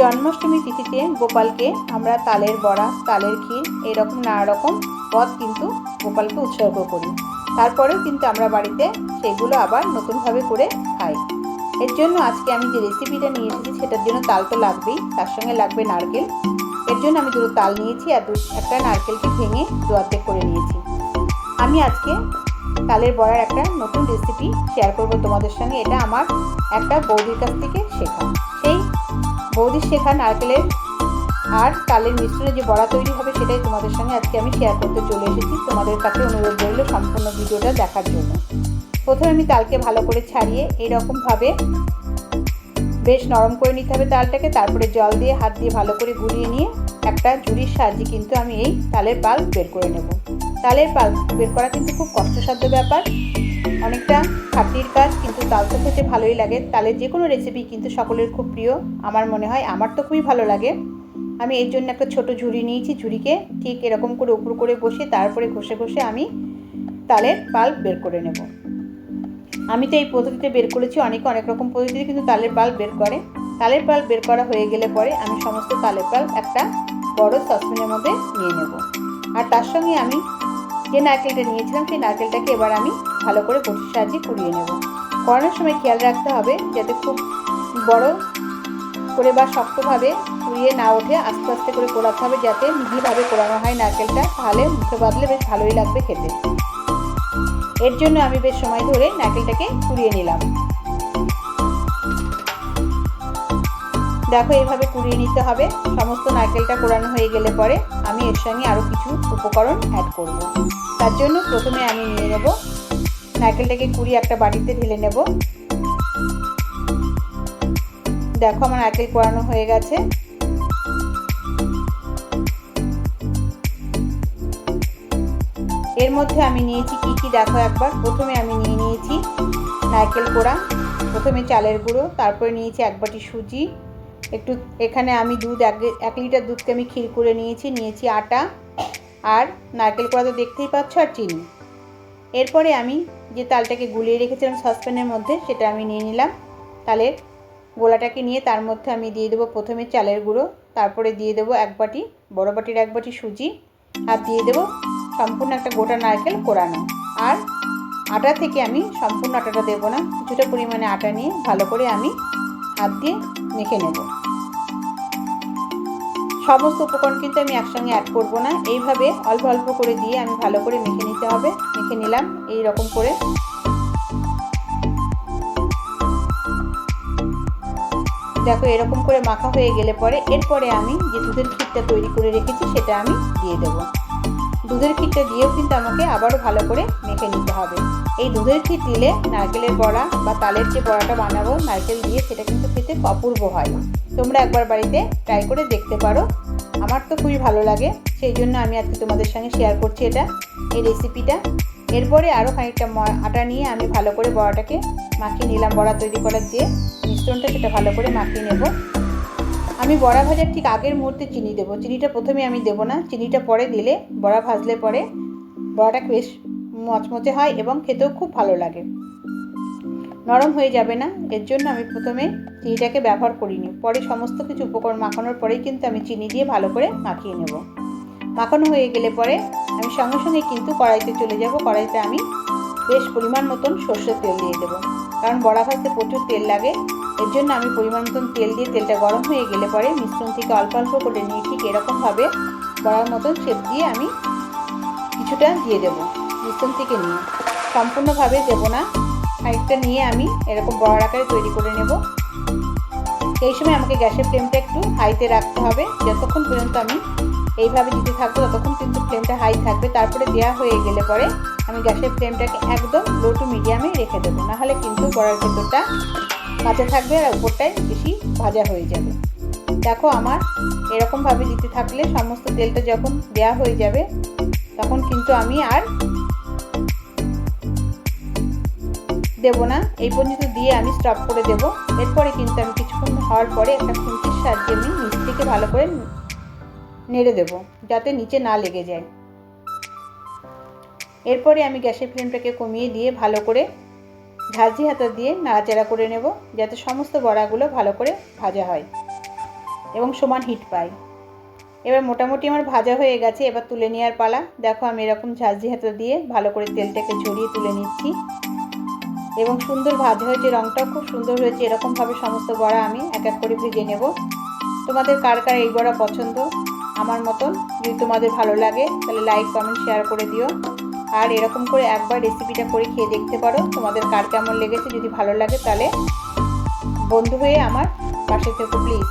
জন্মাষ্টমী তিথিতে গোপালকে আমরা তালের বড়া, তালের ক্ষীর এরকম নানা রকম পদ কিন্তু গোপালকে উৎসর্গ করি। তারপরেও কিন্তু আমরা বাড়িতে সেগুলো আবার নতুনভাবে করে খাই। এর জন্য আজকে আমি যে রেসিপিটা নিয়ে এসেছি সেটার জন্য তাল তো লাগবেই, তার সঙ্গে লাগবে নারকেল। এর জন্য আমি দুটো তাল নিয়েছি আর দু, একটা নারকেলকে ভেঙে দু অর্ধেক করে নিয়েছি। আমি আজকে তালের বড়ার একটা নতুন রেসিপি শেয়ার করব তোমাদের সঙ্গে। এটা আমার একটা বৌদির কাছ থেকে শেখা। সেই বৌদির শেখা নারকেলের আর তালের মিশ্রণে যে বড়া তৈরি হবে সেটাই তোমাদের সঙ্গে আজকে আমি শেয়ার করতে চলে এসেছি। তোমাদের কাছে অনুরোধ রইল সম্পূর্ণ ভিডিওটা দেখার জন্য। প্রথমে আমি তালকে ভালো করে ছাড়িয়ে এইরকমভাবে বেশ নরম করে নিতে হবে তালটাকে, তারপরে জল দিয়ে, হাত দিয়ে ভালো করে গুলিয়ে নিয়ে একটা ঝুড়ির সাহায্যে কিন্তু আমি এই তালের পাল বের করে নেব। তালের পাল বের করা কিন্তু খুব কষ্টসাধ্য ব্যাপার। অনেকটা খাটির কাজ, কিন্তু তাল তো খেতে ভালোই লাগে। তালের যে কোনো রেসিপি কিন্তু সকলের খুব প্রিয়। আমার মনে হয় আমার তো খুবই ভালো লাগে। আমি এর জন্য একটা ছোট ঝুড়ি নিয়েছি। ঝুড়িকে ঠিক এরকম করে উপর করে বসে তারপরে ঘষে ঘষে আমি তালের পাল বের করে নেব। আমি তো এই পদ্ধতিতে বের করেছি। অনেকে অনেক রকম পদ্ধতিতে কিন্তু তালের পাল বের করে। তালের পাল বের করা হয়ে গেলে পরে আমি সমস্ত তালের পাল একটা বড় সসপ্যানের মধ্যে নিয়ে নেব। আর তার সঙ্গে আমি যে নারকেলটা নিয়েছিলাম, সেই নারকেলটাকে এবার আমি ভালো করে বটির সাহায্যে কুড়িয়ে নেব। করানোর সময় খেয়াল রাখতে হবে যাতে খুব বড় করে বা শক্তভাবে কুড়িয়ে না ওঠে। আস্তে আস্তে করে কোড়াতে হবে যাতে মিহিভাবে কোড়ানো হয় নারকেলটা, তাহলে মুখে বাঁধলে বেশ ভালোই লাগবে খেতে। এর জন্য আমি বেশ সময় ধরে নারকেলটাকে কুড়িয়ে নিলাম। দেখো, এইভাবে কুড়িয়ে নিতে হবে। সমস্ত নারকেলটা কোরানো হয়ে গেলে পরে আমি এর সঙ্গে আরও কিছু উপকরণ অ্যাড করব। তার জন্য প্রথমে আমি নিয়ে নেব। নারকেলটাকে কুড়িয়ে একটা বাটিতে ঢেলে নেব। দেখো, আমার নারকেল কোরানো হয়ে গেছে। এর মধ্যে আমি নিয়েছি কি কি? দেখো একবার। প্রথমে আমি নিয়ে নিয়েছি নারকেল কোড়া। প্রথমে চালের গুঁড়ো। তারপরে নিয়েছি এক বাটি সুজি। একটু, এখানে আমি দুধ, এক এক লিটার দুধকে আমি ক্ষীর করে নিয়েছি নিয়েছি আটা আর নারকেল কোড়া তো দেখতেই পাচ্ছ আর চিনি। এরপরে আমি যে তালটাকে গুলিয়ে রেখেছিলাম সসপ্যানের মধ্যে, সেটা আমি নিয়ে নিলাম। তালের গোলাটাকে নিয়ে তার মধ্যে আমি দিয়ে দেবো প্রথমে চালের গুঁড়ো, তারপরে দিয়ে দেবো এক বাটি, বড় বাটির এক বাটি সুজি আর দিয়ে দেবো সম্পূর্ণ একটা গোটা নারকেল কোরানো। আর আটা থেকে আমি সম্পূর্ণ আটাটা দেবো না, কিছুটা পরিমাণে আটা নিয়ে ভালো করে আমি হাত দিয়ে মেখে নেব। সমস্ত উপকরণ কিন্তু আমি একসঙ্গে অ্যাড করব না। এইভাবে অল্প অল্প করে দিয়ে আমি ভালো করে মেখে নিতে হবে। মেখে নিলাম এই রকম করে। দেখো, এরকম করে মাখা হয়ে গেলে পরে এরপরে আমি যে দুধের ক্ষীরটা তৈরি করে রেখেছি, সেটা আমি দিয়ে দেবো। দুধের ক্ষীরটা দিয়েও কিন্তু আমাকে আবারও ভালো করে মেখে নিতে হবে। এই দুধের ক্ষীর দিলে নারকেলের বড়া বা তালের যে বড়াটা বানাবো, নারকেল দিয়ে সেটা কিন্তু খেতে অপূর্ব হয়। তোমরা একবার বাড়িতে ট্রাই করে দেখতে পারো। আমার তো খুবই ভালো লাগে, সেই জন্য আমি আজকে তোমাদের সঙ্গে শেয়ার করছি এটা, এই রেসিপিটা এরপরে আরও খানিকটা আটা নিয়ে আমি ভালো করে বড়াটাকে মাখিয়ে নিলাম, বড়া তৈরি করার যে মিশ্রণটা সেটা ভালো করে মাখিয়ে নেব। আমি বড়া ভাজার ঠিক আগের মুহূর্তে চিনি দেবো। চিনিটা প্রথমে আমি দেবো না, চিনিটা পরে দিলে, বড়া ভাজলে পরে বড়াটা বেশ মচমচে হয় এবং খেতেও খুব ভালো লাগে। নরম হয়ে যাবে না। এর জন্য আমি প্রথমে চিনিটাকে ব্যবহার করিনি। পরে সমস্ত কিছু উপকরণ মাখানোর পরেই কিন্তু আমি চিনি দিয়ে ভালো করে মাখিয়ে নেব। মাখানো হয়ে গেলে পরে আমি সঙ্গে সঙ্গে কিন্তু কড়াইতে চলে যাব। কড়াইতে আমি বেশ পরিমাণ মতন সর্ষের তেল দিয়ে দেবো। কারণ বড়া ভাজতে প্রচুর তেল লাগে। এর জন্য আমি পরিমাণ মতন তেল দিয়ে তেলটা গরম হয়ে গেলে পরে মিশ্রণ থেকে অল্প অল্প করে নিয়ে ঠিক এরকমভাবে বড়ার মতন শেপ দিয়ে আমি কিছুটা দিয়ে দেবো। মিশ্রণ থেকে নিয়ে। সম্পূর্ণভাবে দেবো না। খানিকটা নিয়ে আমি এরকম বড়ার আকারে তৈরি করে নেব। এই সময় আমাকে গ্যাসের ফ্লেমটা একটু হাইতে রাখতে হবে। যতক্ষণ পর্যন্ত আমি এইভাবে দিতে থাকব, ততক্ষণ কিন্তু ফ্লেমটা হাই থাকবে। তারপরে দেওয়া হয়ে গেলে পরে আমি গ্যাসের ফ্লেমটাকে একদম লো টু মিডিয়ামে রেখে দেবো। নাহলে কিন্তু বড়ার ভেতরটা কাঁচা থাকবে আর উপরটায় বেশি ভাজা হয়ে যাবে। দেখো আমার এরকমভাবে দিতে থাকলে সমস্ত তেলটা যখন দেয়া হয়ে যাবে, তখন কিন্তু আমি আর দেব না। এই পর্যন্ত দিয়ে আমি স্টপ করে দেব। এরপরে কিন্তু আমি কিছুক্ষণ হওয়ার পরে একটা খুন্তির সাহায্যে আমি নিচ থেকে ভালো করে নেড়ে দেব, যাতে নিচে না লেগে যায়। এরপরে আমি গ্যাসের ফ্লেমটাকে কমিয়ে দিয়ে ভালো করে ঝাঁঝি হাতা দিয়ে নাড়াচাড়া করে নেব, যাতে সমস্ত বড়াগুলো ভালো করে ভাজা হয় এবং সমান হিট পায়। এবার মোটামুটি আমার ভাজা হয়ে গেছে, এবার তুলে নেওয়ার পালা। দেখো আমি এরকম ঝাঁঝি হাতা দিয়ে ভালো করে তেলটাকে ঝরিয়ে তুলে নিচ্ছি। এবং সুন্দর ভাজা হয়েছে রঙটাও খুব সুন্দর হয়েছে। এরকমভাবে সমস্ত বড়া আমি এক এক করে ভেজে নেব। তোমাদের কার কার এই বড়া পছন্দ আমার মতন, যদি তোমাদের ভালো লাগে, তাহলে লাইক কমেন্ট শেয়ার করে দিও। আর এরকম করে একবার রেসিপিটা করে খেয়ে দেখতে পারো, তোমাদের কার কেমন লেগেছে। যদি ভালো লাগে, তাহলে বন্ধু হয়ে আমার পাশে থেকো প্লিজ